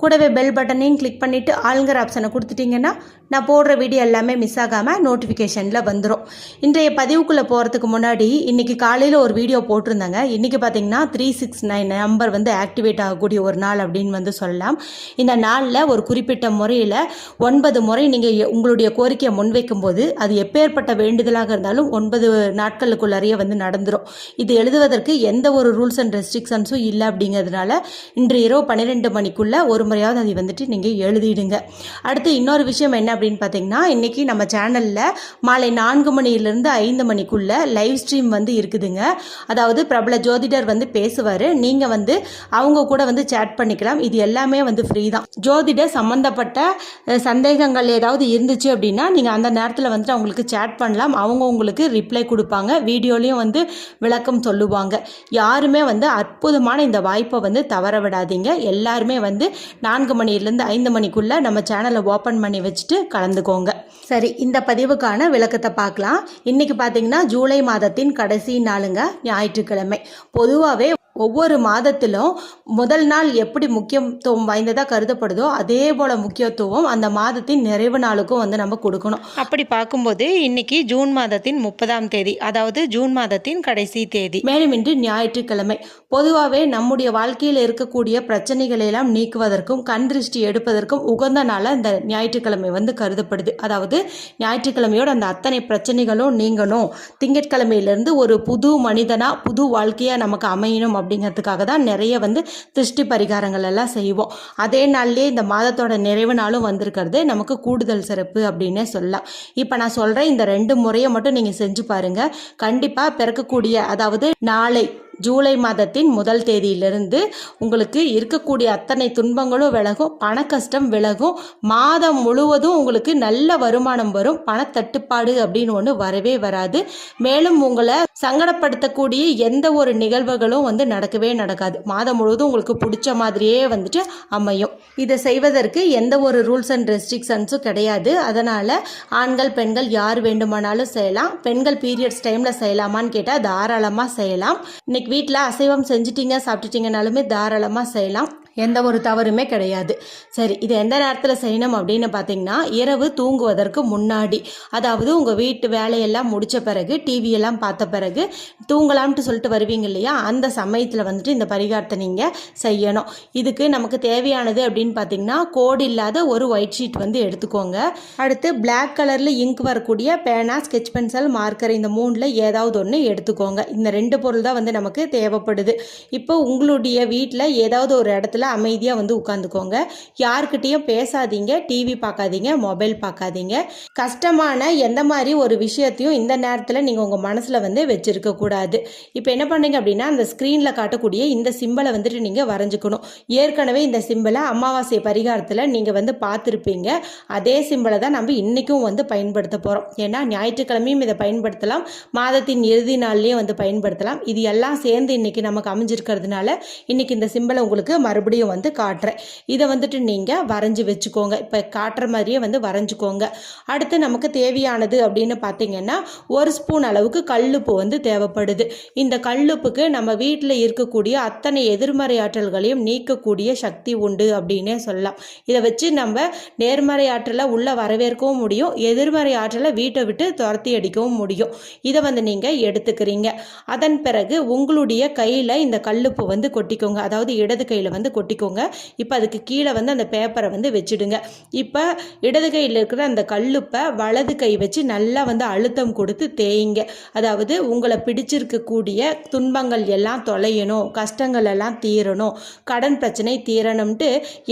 கூடவே பெல் பட்டனையும் கிளிக் பண்ணிவிட்டு ஆளுங்கிற ஆப்ஷனை கொடுத்துட்டிங்கன்னா நான் போடுற வீடியோ எல்லாமே மிஸ் ஆகாமல் நோட்டிஃபிகேஷனில் வந்துடும் இன்றைய பதிவுக்குள்ளே போகிறதுக்கு முன்னாடி இன்றைக்கி காலையில் ஒரு வீடியோ போட்டிருந்தாங்க. இன்றைக்கி பார்த்தீங்கன்னா த்ரீ சிக்ஸ் நைன் நம்பர் வந்து ஆக்டிவேட் ஆகக்கூடிய ஒரு நாள் அப்படின்னு வந்து சொல்லலாம். இந்த நாளில் ஒரு குறிப்பிட்ட முறையில் ஒன்பது முறை நீங்கள் உங்களுடைய கோரிக்கையை முன்வைக்கும் போது அது எப்பேற்பட்ட வேண்டுதலாக இருந்தாலும் ஒன்பது நாட்களுக்குள்ளாரையே வந்து நடந்துடும் இது எழுதுவதற்கு எந்த ஒரு ரூல்ஸ் அண்ட் ரெஸ்ட்ரிக்ஷன்ஸும் இல்லை அப்படிங்கிறதுனால இன்று இரவு பன்னிரெண்டு மணிக்குள்ளே ஒரு முறையாவது அதை வந்துட்டு நீங்கள் எழுதிடுங்க. அடுத்து இன்னொரு விஷயம் என்ன அப்படின்னு பார்த்தீங்கன்னா இன்றைக்கி நம்ம சேனலில் மாலை நான்கு மணியிலிருந்து ஐந்து மணிக்குள்ளே லைவ் ஸ்ட்ரீம் வந்து இருக்குதுங்க. அதாவது பிரபல ஜோதிடர் வந்து பேசுவார். நீங்கள் வந்து அவங்க கூட வந்து சேட் பண்ணிக்கலாம். இது எல்லாமே வந்து ஃப்ரீ தான். ஜோதிடர் சம்மந்தப்பட்ட சந்தேகங்கள் ஏதாவது இருந்துச்சு அப்படின்னா நீங்கள் அந்த நேரத்தில் வந்துட்டு அவங்களுக்கு சேட் பண்ணலாம். அவங்க உங்களுக்கு ரிப்ளை கொடுப்பாங்க. வீடியோலையும் வந்து விளக்கம் சொல்லுவாங்க. யாருமே வந்து அற்புதமான இந்த வாய்ப்பை வந்து தவற விடாதீங்க. எல்லாருமே வந்து நான்கு மணிலேருந்து ஐந்து மணிக்குள்ளே நம்ம சேனலை ஓப்பன் பண்ணி வச்சுட்டு கலந்துக்கோங்க. சரி இந்த பதிவுக்கான விளக்கத்தை பார்க்கலாம். இன்னைக்கு பார்த்தீங்கன்னா ஜூலை மாதத்தின் கடைசி நாளுங்க ஞாயிற்றுக்கிழமை. பொதுவாகவே ஒவ்வொரு மாதத்திலும் முதல் நாள் எப்படி முக்கியத்துவம் வாய்ந்ததாக கருதப்படுதோ அதே போல் முக்கியத்துவம் அந்த மாதத்தின் நிறைவு நாளுக்கும் வந்து நம்ம கொடுக்கணும். அப்படி பார்க்கும்போது இன்னைக்கு ஜூன் மாதத்தின் முப்பதாம் தேதி அதாவது ஜூன் மாதத்தின் கடைசி தேதி. மேலும் இன்று ஞாயிற்றுக்கிழமை. பொதுவாகவே நம்முடைய வாழ்க்கையில் இருக்கக்கூடிய பிரச்சனைகளை எல்லாம் நீக்குவதற்கும் கண் திருஷ்டி எடுப்பதற்கும் உகந்த நாளாக இந்த ஞாயிற்றுக்கிழமை வந்து கருதப்படுது. அதாவது ஞாயிற்றுக்கிழமையோட அந்த அத்தனை பிரச்சனைகளும் நீங்கணும். திங்கட்கிழமையிலேருந்து ஒரு புது மனிதனாக புது வாழ்க்கையாக நமக்கு அமையணும் அப்படிங்கிறதுக்காக தான் நிறைய வந்து திருஷ்டி பரிகாரங்கள் எல்லாம் செய்வோம். அதே நாள்லேயே இந்த மாதத்தோட நிறைவு நாளும் வந்திருக்கிறது. நமக்கு கூடுதல் சிறப்பு அப்படின்னே சொல்லலாம். இப்போ நான் சொல்கிறேன் இந்த ரெண்டு முறையை மட்டும் நீங்கள் செஞ்சு பாருங்கள் கண்டிப்பாக பிறக்கக்கூடிய அதாவது நாளை ஜூலை மாதத்தின் முதல் தேதியிலிருந்து உங்களுக்கு இருக்கக்கூடிய அத்தனை துன்பங்களும் விலகும் பண கஷ்டம் விலகும் மாதம் முழுவதும் உங்களுக்கு நல்ல வருமானம் வரும். பணத்தட்டுப்பாடு அப்படின்னு ஒன்று வரவே வராது. மேலும் உங்களை சங்கடப்படுத்தக்கூடிய எந்த ஒரு நிகழ்வுகளும் வந்து நடக்கவே நடக்காது. மாதம் முழுவதும் உங்களுக்கு பிடிச்ச மாதிரியே வந்துட்டு அமையும். இதை செய்வதற்கு எந்த ஒரு ரூல்ஸ் அண்ட் ரெஸ்ட்ரிக்ஷன்ஸும் கிடையாது. அதனால் ஆண்கள் பெண்கள் யார் வேண்டுமானாலும் செய்யலாம். பெண்கள் பீரியட்ஸ் டைமில் செய்யலாமான்னு கேட்டால் தாராளமாக செய்யலாம். இன்னைக்கு வீட்டில் அசைவம் செஞ்சிட்டிங்க சாப்பிட்டுட்டிங்கனாலுமே தாராளமாக செய்யலாம். எந்த ஒரு தவறுமே கிடையாது. சரி இது எந்த நேரத்தில் செய்யணும் அப்படின்னு பார்த்தீங்கன்னா இரவு தூங்குவதற்கு முன்னாடி அதாவது உங்கள் வீட்டு வேலையெல்லாம் முடித்த பிறகு டிவியெல்லாம் பார்த்த பிறகு தூங்கலாம்ட்டு சொல்லிட்டு வருவீங்க இல்லையா? அந்த சமயத்தில் வந்துட்டு இந்த பரிகாரத்தை நீங்கள் செய்யணும். இதுக்கு நமக்கு தேவையானது அப்படின்னு பார்த்தீங்கன்னா கோடு இல்லாத ஒரு ஒயிட் ஷீட் வந்து எடுத்துக்கோங்க. அடுத்து பிளாக் கலரில் இங்க் வரக்கூடிய பேனா ஸ்கெச் பென்சில் மார்க்கர் இந்த மூணில் ஏதாவது ஒன்று எடுத்துக்கோங்க. இந்த ரெண்டு பொருள் தான் வந்து நமக்கு தேவைப்படுது. இப்போ உங்களுடைய வீட்டில் ஏதாவது ஒரு இடத்துல அமைதியாக வந்து உட்காந்துக்கோங்க யாருக்கிட்டேயும் பேசாதீங்க. டிவி பார்க்காதீங்க. மொபைல் பார்க்காதீங்க. கஷ்டமான எந்த மாதிரி ஒரு விஷயத்தையும் இந்த நேரத்தில் நீங்கள் உங்கள் மனசில் வந்து வச்சுருக்க கூடாது. இப்போ என்ன பண்ணீங்க அப்படின்னா அந்த ஸ்க்ரீனில் காட்டக்கூடிய இந்த சிம்பலை வந்துட்டு நீங்கள் வரைஞ்சுக்கணும். ஏற்கனவே இந்த சிம்பலை அமாவாசை பரிகாரத்தில் நீங்கள் வந்து பார்த்துருப்பீங்க. அதே சிம்பிளை தான் நம்ம இன்றைக்கும் வந்து பயன்படுத்த போகிறோம் ஏன்னா ஞாயிற்றுக்கிழமையும் இதை பயன்படுத்தலாம். மாதத்தின் இறுதி நாள்லேயும் வந்து பயன்படுத்தலாம். இது எல்லாம் சேர்ந்து இன்றைக்கி நமக்கு அமைஞ்சிருக்கிறதுனால இன்றைக்கி இந்த சிம்பிளை உங்களுக்கு மறுபடியும் வந்து காட்டுறேன். இதை வந்துட்டு நீங்கள் வரைஞ்சி வச்சுக்கோங்க. இப்போ காட்டுற மாதிரியே வந்து வரைஞ்சிக்கோங்க. அடுத்து நமக்கு தேவையானது அப்படின்னு பார்த்தீங்கன்னா ஒரு ஸ்பூன் அளவுக்கு கல்லுப்பு வந்து தேவைப்படுது. இந்த கல்லுப்புக்கு நம்ம வீட்டில் இருக்கக்கூடிய அத்தனை எதிர்மறை ஆற்றல்களையும் நீக்கக்கூடிய சக்தி உண்டு அப்படின்னே சொல்லலாம். இதை வச்சு நம்ம நேர்மறை ஆற்றலை உள்ளே வரவேற்கவும் முடியும். எதிர்மறை ஆற்றலை வீட்டை விட்டு துரத்தி அடிக்கவும் முடியும். இதை வந்து நீங்கள் எடுத்துக்கிறீங்க. அதன் பிறகு உங்களுடைய கையில் இந்த கல்லுப்பு வந்து கொட்டிக்கோங்க. அதாவது இடது கையில் வந்து கொட்டிக்கோங்க. இப்போ அதுக்கு கீழே வந்து அந்த பேப்பரை வந்து வச்சுடுங்க. இப்போ இடது கையில் இருக்கிற அந்த கல்லுப்பை வலது கை வச்சு நல்லா வந்து அழுத்தம் கொடுத்து தேய்ங்க. அதாவது உங்களை பிடிச்சிருக்கக்கூடிய துன்பங்கள் எல்லாம் தொலையணும் கஷ்டங்கள் எல்லாம் தீரணும் கடன் பிரச்சனை தீரணும்ட்டு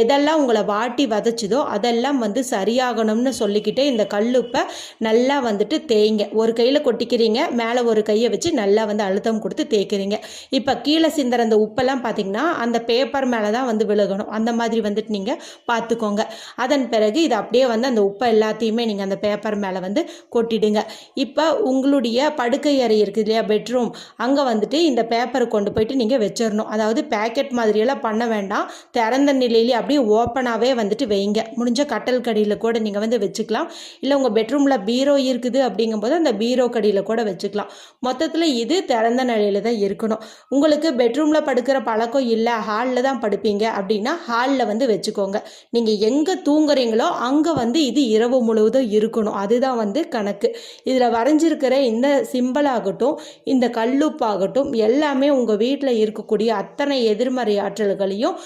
எதெல்லாம் உங்களை வாட்டி வதச்சுதோ அதெல்லாம் வந்து சரியாகணும்னு சொல்லிக்கிட்டே இந்த கல்லுப்பை நல்லா வந்துட்டு தேய்ங்க. ஒரு கையில் கொட்டிக்கிறீங்க மேலே ஒரு கையை வச்சு நல்லா வந்து அழுத்தம் கொடுத்து தேய்க்கிறீங்க. இப்போ கீழே சிந்துற அந்த உப்பெல்லாம் பார்த்தீங்கன்னா அந்த பேப்பர் மேலே தான் வந்து விழுகணும். அந்த மாதிரி வந்துட்டு நீங்கள் பார்த்துக்கோங்க. அதன் பிறகு இது அப்படியே வந்து அந்த உப்பை எல்லாத்தையுமே நீங்கள் அந்த பேப்பர் மேலே வந்து கொட்டிடுங்க. இப்போ உங்களுடைய படுக்கை அறை இருக்குது இல்லையா பெட்ரூம் அங்கே வந்துட்டு இந்த பேப்பரை கொண்டு போயிட்டு நீங்கள் வச்சிடணும். அதாவது பேக்கெட் மாதிரியெல்லாம் பண்ண வேண்டாம். திறந்த நிலையிலே அப்படியே ஓப்பனாகவே வந்துட்டு வைங்க. முடிஞ்ச கட்டல் கடியில் கூட நீங்கள் வந்து வச்சுக்கலாம். இல்லை உங்கள் பெட்ரூமில் பீரோ இருக்குது அப்படிங்கும்போது அந்த பீரோ கடியில் கூட வச்சுக்கலாம். மொத்தத்தில் இது திறந்த நிலையில் தான் இருக்கணும். உங்களுக்கு பெட்ரூமில் படுக்கிற பழக்கம் இல்லை ஹாலில் தான் படுப்பீங்க. அப்படின்னா ஹாலில் வந்து வச்சுக்கோங்க. நீங்கள் எங்கே தூங்குறீங்களோ அங்கே வந்து இது இரவு முழுவதும் இருக்கணும். அதுதான் வந்து கணக்கு. இதில் வரைஞ்சிருக்கிற இந்த சிம்பிளாகட்டும் இந்த கல்லுப்பாகட்டும் எல்லாமே உங்கள் வீட்டில் இருக்கக்கூடிய அத்தனை எதிர்மறை ஆற்றல்களையும்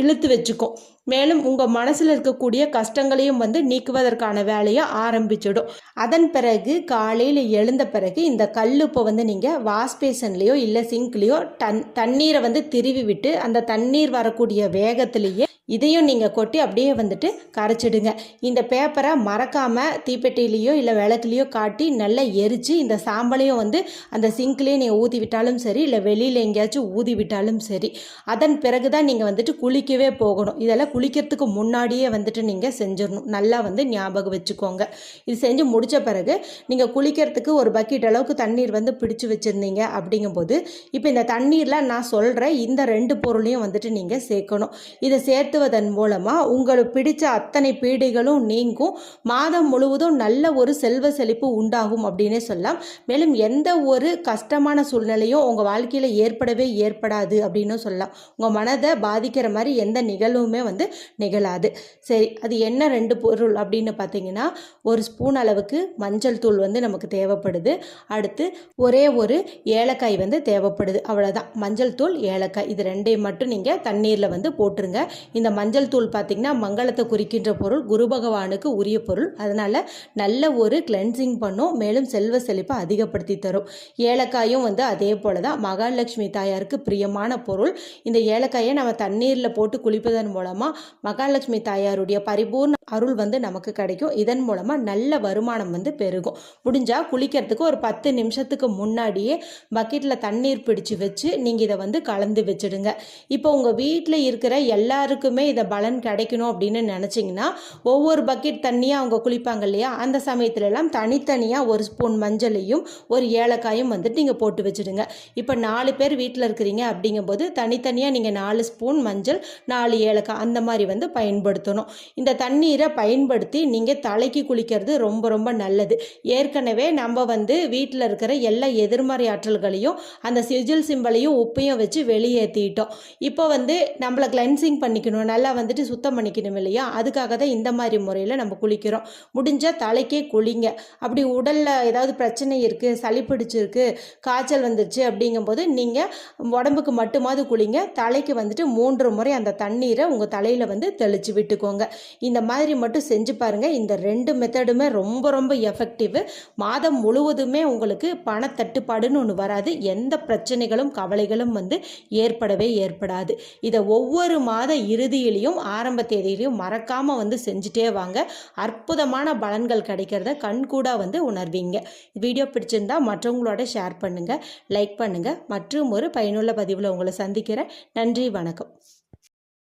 இழுத்து வச்சுக்கும். மேலும் உங்கள் மனசில் இருக்கக்கூடிய கஷ்டங்களையும் வந்து நீக்குவதற்கான வேலையை ஆரம்பிச்சிடும். அதன் பிறகு காலையில் எழுந்த பிறகு இந்த கல்லுப்பை வந்து நீங்கள் வாஷ் பேசன்லேயோ இல்லை சிங்க்லேயோ தன் தண்ணீரை வந்து திருவி விட்டு அந்த தண்ணீர் வரக்கூடிய வேகத்திலேயே இதையும் நீங்கள் கொட்டி அப்படியே வந்துட்டு கரைச்சிடுங்க. இந்த பேப்பரை மறக்காமல் தீப்பெட்டிலேயோ இல்லை விளக்குலேயோ காட்டி நல்லா எரித்து இந்த சாம்பலையும் வந்து அந்த சிங்க்லேயே நீங்கள் ஊற்றி விட்டாலும் சரி இல்லை வெளியில் எங்கேயாச்சும் ஊதி விட்டாலும் சரி அதன் பிறகு தான் நீங்கள் வந்துட்டு குளிக்கவே போகணும். இதெல்லாம் குளிக்கிறதுக்கு முன்னாடியே வந்துட்டு நீங்கள் செஞ்சிடணும். நல்லா வந்து ஞாபகம் வச்சுக்கோங்க. இது செஞ்சு முடித்த பிறகு நீங்கள் குளிக்கிறதுக்கு ஒரு பக்கெட் அளவுக்கு தண்ணீர் வந்து பிடிச்சு வச்சுருந்தீங்க அப்படிங்கும்போது இப்போ இந்த தண்ணீரில் நான் சொல்கிறேன் இந்த ரெண்டு பொருளையும் வந்துட்டு நீங்கள் சேர்க்கணும். இதை சேர்த்து எழுதுவதன் மூலமாக உங்களுக்கு பிடிச்ச அத்தனை பீடைகளும் நீங்கும். மாதம் முழுவதும் நல்ல ஒரு செல்வ செழிப்பு உண்டாகும் அப்படின்னே சொல்லலாம். மேலும் எந்த ஒரு கஷ்டமான சூழ்நிலையும் உங்கள் வாழ்க்கையில் ஏற்படவே ஏற்படாது அப்படின்னு சொல்லலாம். உங்கள் மனதை பாதிக்கிற மாதிரி எந்த நிகழ்வுமே வந்து நிகழாது. சரி அது என்ன ரெண்டு பொருள் அப்படின்னு பார்த்தீங்கன்னா ஒரு ஸ்பூன் அளவுக்கு மஞ்சள் தூள் வந்து நமக்கு தேவைப்படுது. அடுத்து ஒரே ஒரு ஏலக்காய் வந்து தேவைப்படுது. அவ்வளோதான் மஞ்சள் தூள் ஏலக்காய். இது ரெண்டையும் மட்டும் நீங்கள் தண்ணீரில் வந்து போட்டுருங்க. இந்த மஞ்சள் தூள் பார்த்திங்கன்னா மங்களத்தை குறிக்கின்ற பொருள் குரு பகவானுக்கு உரிய பொருள். அதனால் நல்ல ஒரு கிளென்சிங் பண்ணும். மேலும் செல்வ செழிப்பை அதிகப்படுத்தி தரும். ஏலக்காயும் வந்து அதே போல தான் மகாலட்சுமி தாயாருக்கு பிரியமான பொருள். இந்த ஏலக்காயை நம்ம தண்ணீரில் போட்டு குளிப்பதன் மூலமாக மகாலட்சுமி தாயாருடைய பரிபூர்ண அருள் வந்து நமக்கு கிடைக்கும். இதன் மூலமாக நல்ல வருமானம் வந்து பெருகும். முடிஞ்சால் குளிக்கிறதுக்கு ஒரு பத்து நிமிஷத்துக்கு முன்னாடியே பக்கெட்டில் தண்ணீர் பிடிச்சு வச்சு நீங்கள் இதை வந்து கலந்து வச்சிடுங்க. இப்போ உங்கள் வீட்டில் இருக்கிற எல்லாருக்கும் இதை பலன் கிடைக்கணும் அப்படின்னு நினச்சிங்கன்னா ஒவ்வொரு பக்கெட் தண்ணியாக அவங்க குளிப்பாங்க இல்லையா? அந்த சமயத்துலலாம் தனித்தனியாக ஒரு ஸ்பூன் மஞ்சளையும் ஒரு ஏலக்காயும் வந்துட்டு நீங்கள் போட்டு வச்சிடுங்க. இப்போ நாலு பேர் வீட்டில் இருக்கிறீங்க அப்படிங்கும்போது தனித்தனியாக நீங்கள் நாலு ஸ்பூன் மஞ்சள் நாலு ஏலக்காய் அந்த மாதிரி வந்து பயன்படுத்தணும். இந்த தண்ணீரை பயன்படுத்தி நீங்கள் தலைக்கு குளிக்கிறது ரொம்ப ரொம்ப நல்லது. ஏற்கனவே நம்ம வந்து வீட்டில் இருக்கிற எல்லா எதிர்மறை ஆற்றல்களையும் அந்த சிஜில் சிம்பலையும் உப்பையும் வச்சு வெளியேற்றிட்டோம் இப்போ வந்து நம்மளை கிளென்சிங் பண்ணிக்கணும் நல்லா வந்துட்டு சுத்தம் பண்ணிக்கணும் இல்லையா? அதுக்காக தான் இந்த மாதிரி முறையில் நம்ம குளிக்கிறோம். முடிஞ்சால் தலைக்கே குளிங்க. அப்படி உடலில் ஏதாவது பிரச்சனை இருக்குது சளி பிடிச்சிருக்கு காய்ச்சல் வந்துருச்சு அப்படிங்கும்போது நீங்கள் உடம்புக்கு மட்டுமாவது குளிங்க. தலைக்கு வந்துட்டு மூன்று முறை அந்த தண்ணீரை உங்கள் தலையில் வந்து தெளித்து விட்டுக்கோங்க. இந்த மாதிரி மட்டும் செஞ்சு பாருங்கள் இந்த ரெண்டு மெத்தடுமே ரொம்ப ரொம்ப எஃபெக்டிவ். மாதம் முழுவதுமே உங்களுக்கு பணத்தட்டுப்பாடுன்னு ஒன்று வராது. எந்த பிரச்சனைகளும் கவலைகளும் வந்து ஏற்படவே ஏற்படாது. இதை ஒவ்வொரு மாத இறுதியிலையும் ஆரம்ப தேதியிலையும் மறக்காமல் வந்து செஞ்சுட்டே வாங்க. அற்புதமான பலன்கள் கிடைக்கிறத கண்கூடாக வந்து உணர்வீங்க. வீடியோ பிடிச்சிருந்தா மற்றவங்களோட ஷேர் பண்ணுங்கள் லைக் பண்ணுங்கள் மற்றும் ஒரு பயனுள்ள பதிவில் உங்களை சந்திக்கிறேன். நன்றி வணக்கம்.